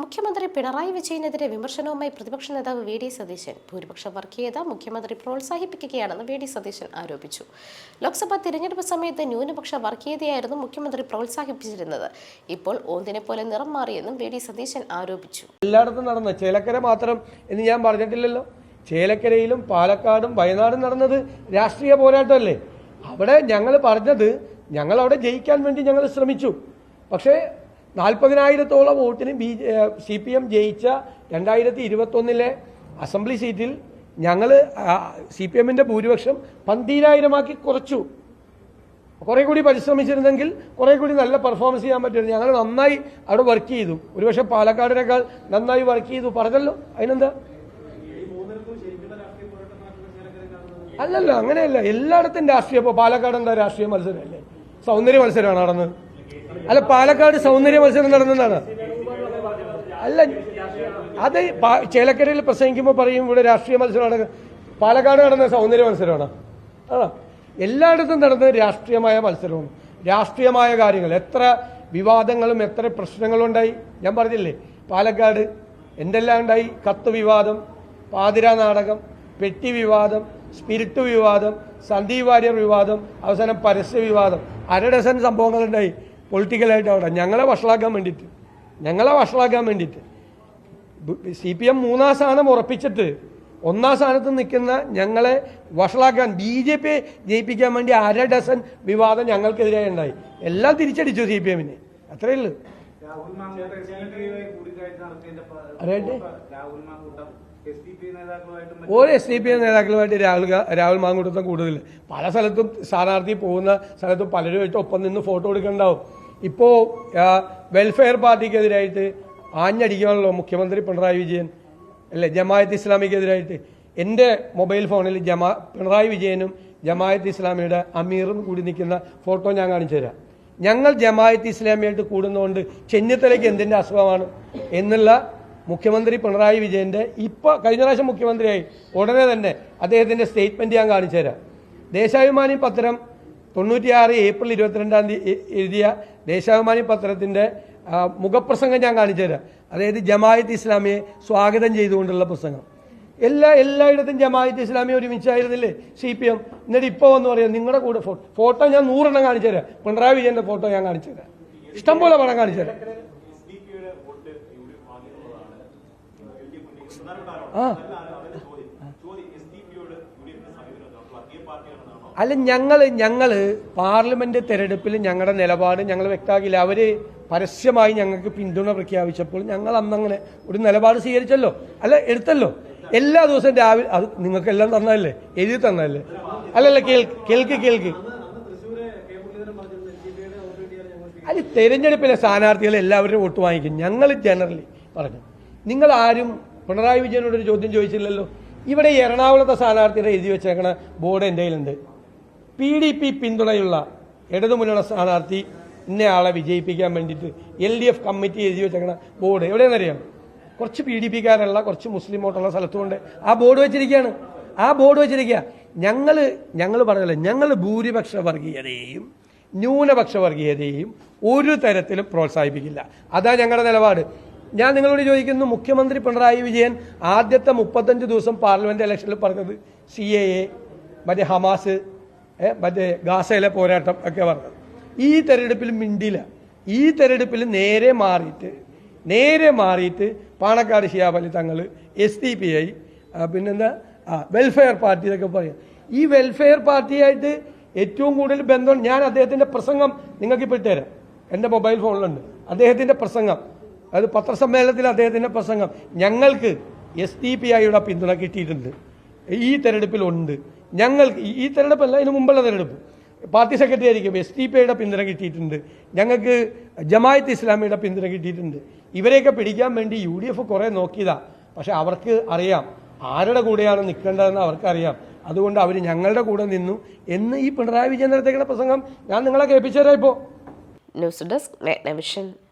മുഖ്യമന്ത്രി പിണറായി വിജയനെതിരെ വിമർശനവുമായി പ്രതിപക്ഷ നേതാവ് വി ഡി സതീശൻ ഭൂരിപക്ഷ വർഗീയത മുഖ്യമന്ത്രി പ്രോത്സാഹിപ്പിക്കുകയാണെന്ന് വി ഡി സതീശൻ ആരോപിച്ചു. ലോക്സഭാ തിരഞ്ഞെടുപ്പ് സമയത്ത് ന്യൂനപക്ഷ വർഗീയതയായിരുന്നു മുഖ്യമന്ത്രി പ്രോത്സാഹിപ്പിച്ചിരുന്നത്. ഇപ്പോൾ ഓന്തിനെ പോലെ നിറം മാറിയെന്നും വി ഡി സതീശൻ ആരോപിച്ചു. എല്ലായിടത്തും നടന്ന ചേലക്കര മാത്രം എന്ന് ഞാൻ പറഞ്ഞിട്ടില്ലല്ലോ. ചേലക്കരയിലും പാലക്കാടും വയനാടും നടന്നത് രാഷ്ട്രീയ പോരാട്ടമല്ലേ? അവിടെ ഞങ്ങൾ പറഞ്ഞത് ഞങ്ങൾ അവിടെ ജയിക്കാൻ വേണ്ടി ഞങ്ങൾ ശ്രമിച്ചു. പക്ഷേ നാൽപ്പതിനായിരത്തോളം വോട്ടിന് ബി സി പി എം ജയിച്ച രണ്ടായിരത്തി ഇരുപത്തൊന്നിലെ അസംബ്ലി സീറ്റിൽ ഞങ്ങൾ സി പി എമ്മിന്റെ ഭൂരിപക്ഷം പന്തീരായിരമാക്കി കുറച്ചു. കുറേ കൂടി പരിശ്രമിച്ചിരുന്നെങ്കിൽ കുറേ കൂടി നല്ല പെർഫോമൻസ് ചെയ്യാൻ പറ്റുമായിരുന്നു ഞങ്ങൾ നന്നായി അവിടെ വർക്ക് ചെയ്തു. ഒരുപക്ഷെ പാലക്കാടിനേക്കാൾ നന്നായി വർക്ക് ചെയ്തു. പറഞ്ഞല്ലോ അതിനെന്താ? അല്ലല്ല അങ്ങനെയല്ല. എല്ലായിടത്തും രാഷ്ട്രീയം. ഇപ്പോൾ പാലക്കാട് എന്താ രാഷ്ട്രീയ മത്സരമല്ലേ സൗന്ദര്യ മത്സരമാണ് നടന്നത്. അല്ല പാലക്കാട് സൗന്ദര്യ മത്സരം നടന്നതാണ്. അല്ല അത് ചേലക്കരയിൽ പ്രസംഗിക്കുമ്പോൾ പറയും ഇവിടെ രാഷ്ട്രീയ മത്സരമാണ് പാലക്കാട് നടന്ന സൗന്ദര്യ മത്സരമാണ്. ആണോ എല്ലായിടത്തും നടന്നത് രാഷ്ട്രീയമായ മത്സരവും രാഷ്ട്രീയമായ കാര്യങ്ങൾ. എത്ര വിവാദങ്ങളും എത്ര പ്രശ്നങ്ങളും ഉണ്ടായി. ഞാൻ പറഞ്ഞില്ലേ പാലക്കാട് എന്തെല്ലാം ഉണ്ടായി? കത്ത് വിവാദം പാതിര നാടകം പെട്ടി വിവാദം സ്പിരിറ്റ് വിവാദം സന്ദീപ് വാര്യർ വിവാദം അവസാനം പരസ്യ വിവാദം. അര ഡസൻ സംഭവങ്ങളുണ്ടായി. പൊളിറ്റിക്കലായിട്ട് അവിടെ. ഞങ്ങളെ വഷളാക്കാൻ വേണ്ടിയിട്ട്. ഞങ്ങളെ വഷളാക്കാൻ വേണ്ടിയിട്ട്. സി പി എം മൂന്നാം സ്ഥാനം ഉറപ്പിച്ചിട്ട് ഒന്നാം സ്ഥാനത്ത് നിൽക്കുന്ന ഞങ്ങളെ വഷളാക്കാൻ ബി ജെ പി ജയിപ്പിക്കാൻ വേണ്ടി അര ഡസൻ വിവാദം ഞങ്ങൾക്കെതിരെ ഉണ്ടായി. എല്ലാം തിരിച്ചടിച്ചു സി പി എമ്മിന് അത്രയേ ഉള്ളൂ. ഒരു എസ് ഡി പി നേതാക്കളുമായിട്ടും രാഹുൽ രാഹുൽ മാങ്കൂട്ടത്തും കൂടുതൽ. പല സ്ഥലത്തും സ്ഥാനാർത്ഥി പോകുന്ന സ്ഥലത്തും പലരുമായിട്ട് ഒപ്പം നിന്ന് ഫോട്ടോ എടുക്കണ്ടാവും. ഇപ്പോൾ വെൽഫെയർ പാർട്ടിക്കെതിരായിട്ട് ആഞ്ഞടിക്കാണല്ലോ മുഖ്യമന്ത്രി പിണറായി വിജയൻ അല്ലേ ജമായത്ത് ഇസ്ലാമിക്കെതിരായിട്ട്. എന്റെ മൊബൈൽ ഫോണിൽ ജമാ പിണറായി വിജയനും ജമായത്ത് ഇസ്ലാമിയുടെ അമീറും കൂടി നിൽക്കുന്ന ഫോട്ടോ ഞാൻ കാണിച്ചു തരാം. ഞങ്ങൾ ജമായത്ത് ഇസ്ലാമിയായിട്ട് കൂടുന്നതുകൊണ്ട് ചെന്നിത്തലയ്ക്ക് എന്തിന്റെ അസുഖമാണ് എന്നുള്ള മുഖ്യമന്ത്രി പിണറായി വിജയന്റെ ഇപ്പോൾ കഴിഞ്ഞ പ്രാവശ്യം മുഖ്യമന്ത്രിയായി. ഉടനെ തന്നെ അദ്ദേഹത്തിന്റെ സ്റ്റേറ്റ്മെന്റ് ഞാൻ കാണിച്ചു തരാം. ദേശാഭിമാനി പത്രം തൊണ്ണൂറ്റിയാറ് ഏപ്രിൽ ഇരുപത്തിരണ്ടാം തീയതി എഴുതിയ ദേശാഭിമാനി പത്രത്തിന്റെ മുഖപ്രസംഗം ഞാൻ കാണിച്ചു തരാം. അതായത് ജമായത്ത് ഇസ്ലാമിയെ സ്വാഗതം ചെയ്തുകൊണ്ടുള്ള പ്രസംഗം. എല്ലാ എല്ലായിടത്തും Jamaat Islami ഒരുമിച്ചായിരുന്നില്ലേ? C P M. എന്നിട്ട് ഇപ്പോൾ എന്ന് പറയാം നിങ്ങളുടെ കൂടെ ഫോട്ടോ ഫോട്ടോ ഞാൻ നൂറെണ്ണം കാണിച്ചു തരാം. പിണറായി വിജയന്റെ ഫോട്ടോ ഞാൻ കാണിച്ചു തരാം. ഇഷ്ടംപോലെ പണം കാണിച്ചു തരാം. ആ. അല്ല ഞങ്ങൾ ഞങ്ങൾ പാർലമെന്റ് തെരഞ്ഞെടുപ്പിൽ ഞങ്ങളുടെ നിലപാട് ഞങ്ങൾ വ്യക്തമാക്കില്ല അവർ പരസ്യമായി ഞങ്ങൾക്ക് പിന്തുണ പ്രഖ്യാപിച്ചപ്പോൾ ഞങ്ങൾ അന്നങ്ങനെ ഒരു നിലപാട് സ്വീകരിച്ചല്ലോ. അല്ല എടുത്തല്ലോ. എല്ലാ ദിവസവും രാവിലെ അത് നിങ്ങൾക്കെല്ലാം തന്നതല്ലേ? എഴുതി തന്നതല്ലേ? അല്ലല്ല കേൾക്ക് കേൾക്ക്. കേൾക്ക് അല്ല തെരഞ്ഞെടുപ്പിലെ സ്ഥാനാർത്ഥികൾ എല്ലാവരും വോട്ട് വാങ്ങിക്കും. ഞങ്ങൾ ജനറലി പറഞ്ഞു. നിങ്ങൾ ആരും പിണറായി വിജയനോട് ഒരു ചോദ്യം ചോദിച്ചില്ലല്ലോ? ഇവിടെ എറണാകുളത്തെ സ്ഥാനാർത്ഥിയുടെ എഴുതി വെച്ചേക്കണ ബോർഡ് എന്റെ കയ്യിലുണ്ട്. പി ഡി പി പിന്തുണയുള്ള ഇടതുമുന്നണ സ്ഥാനാർത്ഥി ഇന്ന ആളെ വിജയിപ്പിക്കാൻ വേണ്ടിയിട്ട് എൽ ഡി എഫ് കമ്മിറ്റി എഴുതി വെച്ചേക്കണ ബോർഡ്. എവിടെയെന്നറിയാം കുറച്ച് പി ഡി പിക്കാരുള്ള കുറച്ച് മുസ്ലിം വോട്ടുള്ള സ്ഥലത്തുകൊണ്ട് ആ ബോർഡ് വെച്ചിരിക്കുകയാണ്. ആ ബോർഡ് വെച്ചിരിക്കുക. ഞങ്ങൾ ഞങ്ങൾ പറഞ്ഞല്ലോ ഞങ്ങൾ ഭൂരിപക്ഷ വർഗീയതയെയും ന്യൂനപക്ഷ വർഗീയതയെയും ഒരു തരത്തിലും പ്രോത്സാഹിപ്പിക്കില്ല. അതാ ഞങ്ങളുടെ നിലപാട്. ഞാൻ നിങ്ങളോട് ചോദിക്കുന്നു മുഖ്യമന്ത്രി പിണറായി വിജയൻ ആദ്യത്തെ മുപ്പത്തഞ്ച് ദിവസം പാർലമെന്റ് ഇലക്ഷനിൽ പറഞ്ഞത് സി എ എ മറ്റേ ഹമാസ് മറ്റേ ഗാസയിലെ പോരാട്ടം ഒക്കെ പറഞ്ഞത്. ഈ തെരഞ്ഞെടുപ്പിൽ മിണ്ടില്ല. ഈ തെരഞ്ഞെടുപ്പിൽ നേരെ മാറിയിട്ട് നേരെ മാറിയിട്ട് പാണക്കാട് ഷിയാബലി തങ്ങൾ എസ് ഡി പി ഐ പിന്നെന്താ ആ വെൽഫെയർ പാർട്ടി എന്നൊക്കെ പറയും. ഈ വെൽഫെയർ പാർട്ടിയായിട്ട് ഏറ്റവും കൂടുതൽ ബന്ധം ഞാൻ അദ്ദേഹത്തിന്റെ പ്രസംഗം നിങ്ങൾക്ക് ഇപ്പോൾ ഇട്ടുതരാം എന്റെ മൊബൈൽ ഫോണിലുണ്ട്. അദ്ദേഹത്തിന്റെ പ്രസംഗം. അത് പത്രസമ്മേളനത്തിൽ അദ്ദേഹത്തിന്റെ പ്രസംഗം. ഞങ്ങൾക്ക് എസ് ഡി പി ഐയുടെ പിന്തുണ കിട്ടിയിട്ടുണ്ട്. ഈ തെരഞ്ഞെടുപ്പിലുണ്ട്. ഞങ്ങൾക്ക് ഈ- തെരഞ്ഞെടുപ്പല്ല ഇതിന് മുമ്പുള്ള തെരഞ്ഞെടുപ്പ്. പാർട്ടി സെക്രട്ടറി ആയിരിക്കും എസ് ഡി പി ഐയുടെ പിന്തുണ കിട്ടിയിട്ടുണ്ട്. ഞങ്ങൾക്ക് ജമായത്ത് ഇസ്ലാമിയുടെ പിന്തുണ കിട്ടിയിട്ടുണ്ട്. ഇവരെയൊക്കെ പിടിക്കാൻ വേണ്ടി യു ഡി എഫ് കുറേ നോക്കിയതാ. പക്ഷെ അവർക്ക് അറിയാം ആരുടെ കൂടെയാണ് നിൽക്കേണ്ടതെന്ന് അവർക്കറിയാം. അതുകൊണ്ട് അവർ ഞങ്ങളുടെ കൂടെ നിന്നു എന്ന് ഈ പിണറായി വിജയൻ നടത്തേക്കുന്ന പ്രസംഗം ഞാൻ നിങ്ങളെ കേൾപ്പിച്ചു തരാം ഇപ്പോൾ. News desk